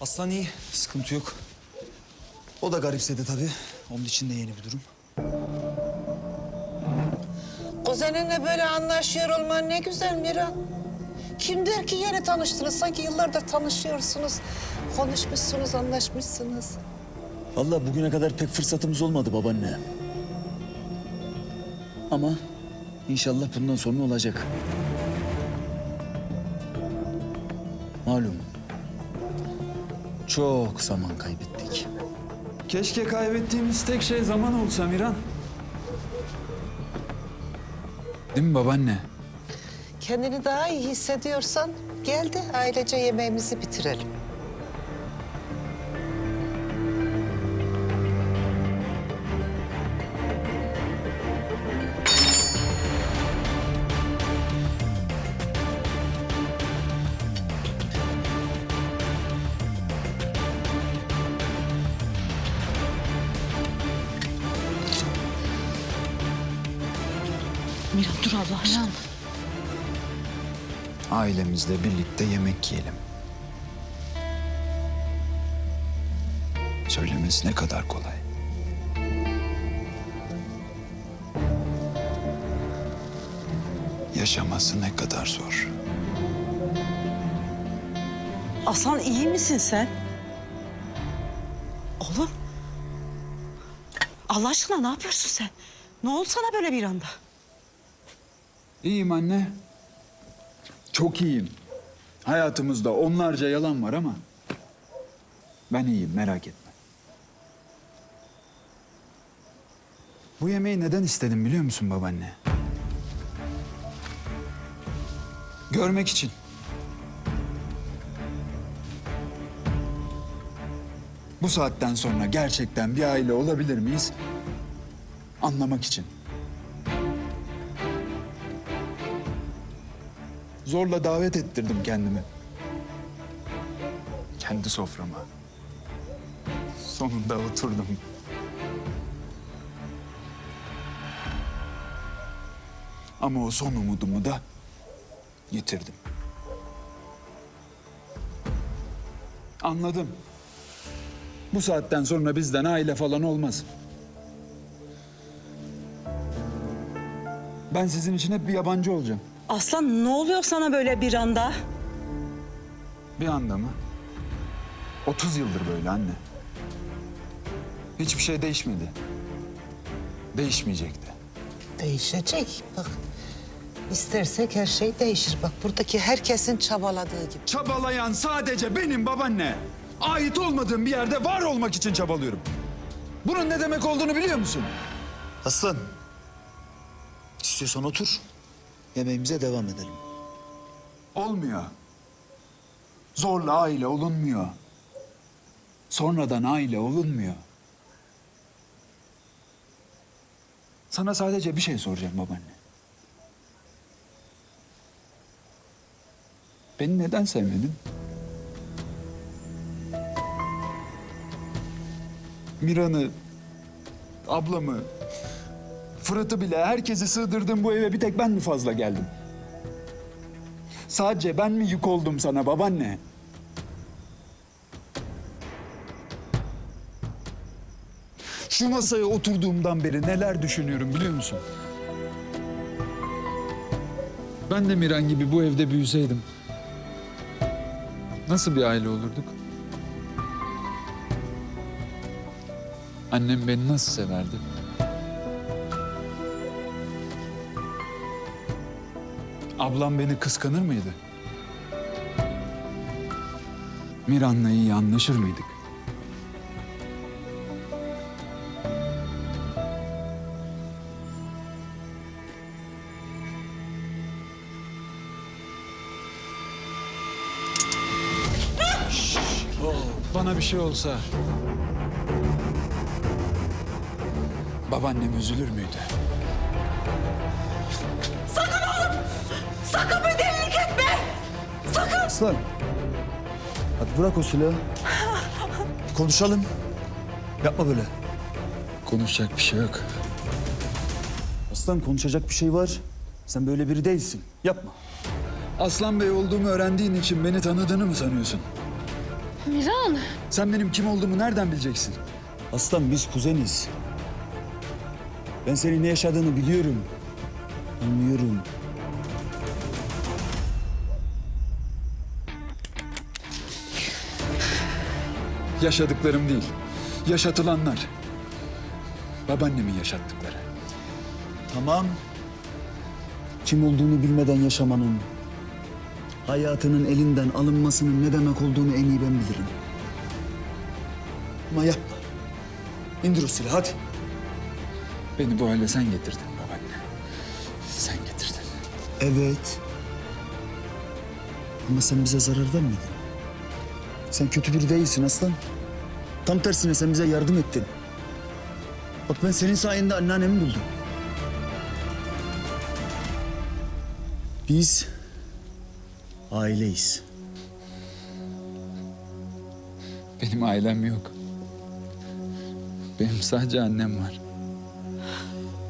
Aslan iyi, sıkıntı yok. O da garipsedi tabii. Onun için de yeni bir durum. Kuzeninle böyle anlaşıyor olman ne güzel Miran. Kim der ki yeni tanıştınız? Sanki yıllardır tanışıyorsunuz. Konuşmuşsunuz, anlaşmışsınız. Vallahi bugüne kadar pek fırsatımız olmadı babaanne. Ama inşallah bundan sonra olacak. Malum. Çok zaman kaybettik. Keşke kaybettiğimiz tek şey zaman olsa Miran. Değil mi babaanne? Kendini daha iyi hissediyorsan gel de ailece yemeğimizi bitirelim. Miran dur Allah ayağım. Ailemizle birlikte yemek yiyelim. Söylemesi ne kadar kolay. Yaşaması ne kadar zor. Aslan iyi misin sen? Oğlum. Allah aşkına ne yapıyorsun sen? Ne oldu sana böyle bir anda? İyiyim anne. Çok iyiyim. Hayatımızda onlarca yalan var ama ben iyiyim merak etme. Bu yemeği neden istedim biliyor musun babaanne? Görmek için. Bu saatten sonra gerçekten bir aile olabilir miyiz? Anlamak için. Zorla davet ettirdim kendimi. Kendi soframa. Sonunda oturdum. Ama o son umudumu da yitirdim. Anladım. Bu saatten sonra bizden aile falan olmaz. Ben sizin için hep bir yabancı olacağım. Aslan ne oluyor sana böyle bir anda? Bir anda mı? 30 yıldır böyle anne. Hiçbir şey değişmedi. Değişmeyecek de. Değişecek. Bak istersek her şey değişir. Bak buradaki herkesin çabaladığı gibi. Çabalayan sadece benim babaanne. Ait olmadığım bir yerde var olmak için çabalıyorum. Bunun ne demek olduğunu biliyor musun? Aslan. istiyorsan otur. Yemeğimize devam edelim. Olmuyor. Zorla aile olunmuyor. Sonradan aile olunmuyor. Sana sadece bir şey soracağım babaanne. Beni neden sevmedin? Miran'ı, ablamı, Fırat'ı bile herkesi sığdırdım bu eve bir tek ben mi fazla geldim? Sadece ben mi yük oldum sana babaanne? Şu masaya oturduğumdan beri neler düşünüyorum biliyor musun? Ben de Miran gibi bu evde büyüseydim. Nasıl bir aile olurduk? Annem beni nasıl severdi? Ablam beni kıskanır mıydı? Miran'la iyi anlaşır mıydık? Bana bir şey olsa... Babaannem üzülür müydü? Sakın bir delilik etme! Sakın! Aslan. Hadi bırak o silahı. Konuşalım. Yapma böyle. Konuşacak bir şey yok. Aslan konuşacak bir şey var. Sen böyle biri değilsin. Yapma. Aslan Bey olduğumu öğrendiğin için beni tanıdığını mı sanıyorsun? Miran. Sen benim kim olduğumu nereden bileceksin? Aslan biz kuzeniz. Ben senin ne yaşadığını biliyorum. Anlıyorum. Yaşadıklarım değil, yaşatılanlar. Babaannemin yaşattıkları. Tamam. Kim olduğunu bilmeden yaşamanın, hayatının elinden alınmasının ne demek olduğunu en iyi ben bilirim. Ama yapma. İndir o silahı hadi. Beni bu hale. Sen getirdin. Evet. Ama sen bize zarar vermedin. Sen kötü biri değilsin aslan. Tam tersine sen bize yardım ettin. Bak ben senin sayende anneannemi buldum. Biz aileyiz. Benim ailem yok. Benim sadece annem var.